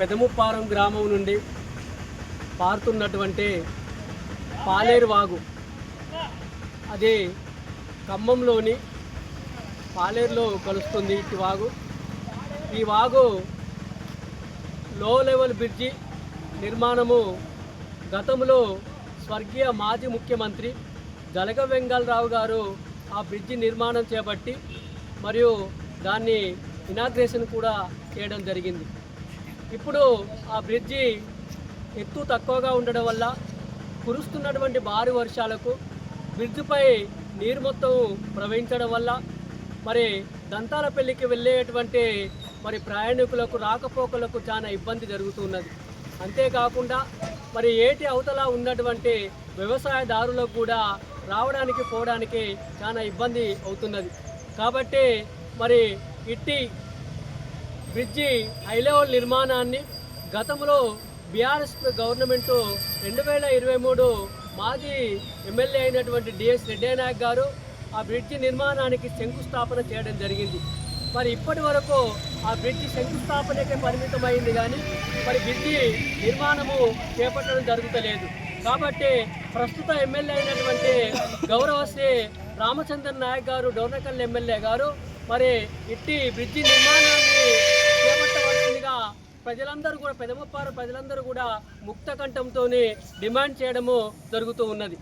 పెదముప్పారం గ్రామం నుండి పారుతున్నటువంటి పాలేరు వాగు అది ఖమ్మంలోని పాలేరులో కలుస్తుంది ఈ వాగు. ఈ వాగు లో లెవెల్ బ్రిడ్జి నిర్మాణము గతంలో స్వర్గీయ మాజీ ముఖ్యమంత్రి జలగ వెంగళరావు గారు ఆ బ్రిడ్జి నిర్మాణం చేపట్టి మరియు దాన్ని ఇనాగ్రేషన్ కూడా చేయడం జరిగింది. ఇప్పుడు ఆ బ్రిడ్జి ఎత్తు తక్కువగా ఉండడం వల్ల కురుస్తున్నటువంటి భారీ వర్షాలకు బ్రిడ్జిపై నీరు మొత్తం ప్రవహించడం వల్ల మరి దంతాలపల్లికి వెళ్ళేటువంటి మరి ప్రయాణికులకు రాకపోకలకు చాలా ఇబ్బంది జరుగుతున్నది. అంతేకాకుండా మరి ఏటి అవతల ఉన్నటువంటి వ్యవసాయదారులకు కూడా రావడానికి పోవడానికి చాలా ఇబ్బంది అవుతున్నది. కాబట్టి మరి ఇట్టి బ్రిడ్జి హైలెవల్ నిర్మాణాన్ని గతంలో బీఆర్ఎస్ గవర్నమెంట్ రెండు వేల ఇరవై మూడు మాజీ ఎమ్మెల్యే అయినటువంటి డిఎస్ రెడ్డి నాయక్ గారు ఆ బ్రిడ్జి నిర్మాణానికి శంకుస్థాపన చేయడం జరిగింది. మరి ఇప్పటి వరకు ఆ బ్రిడ్జి శంకుస్థాపనకే పరిమితమైంది కానీ మరి బ్రిడ్జి నిర్మాణము చేపట్టడం జరుగుతలేదు. కాబట్టి ప్రస్తుత ఎమ్మెల్యే అయినటువంటి గౌరవశ్రీ రామచంద్ర నాయక్ గారు డోర్నకల్ ఎమ్మెల్యే గారు మరి ఇట్టి బ్రిడ్జి నిర్మాణాన్ని ప్రజలందరూ కూడా పెదముప్పారు ప్రజలందరూ కూడా ముక్త కంఠంతోనే డిమాండ్ చేయడము జరుగుతూ ఉన్నది.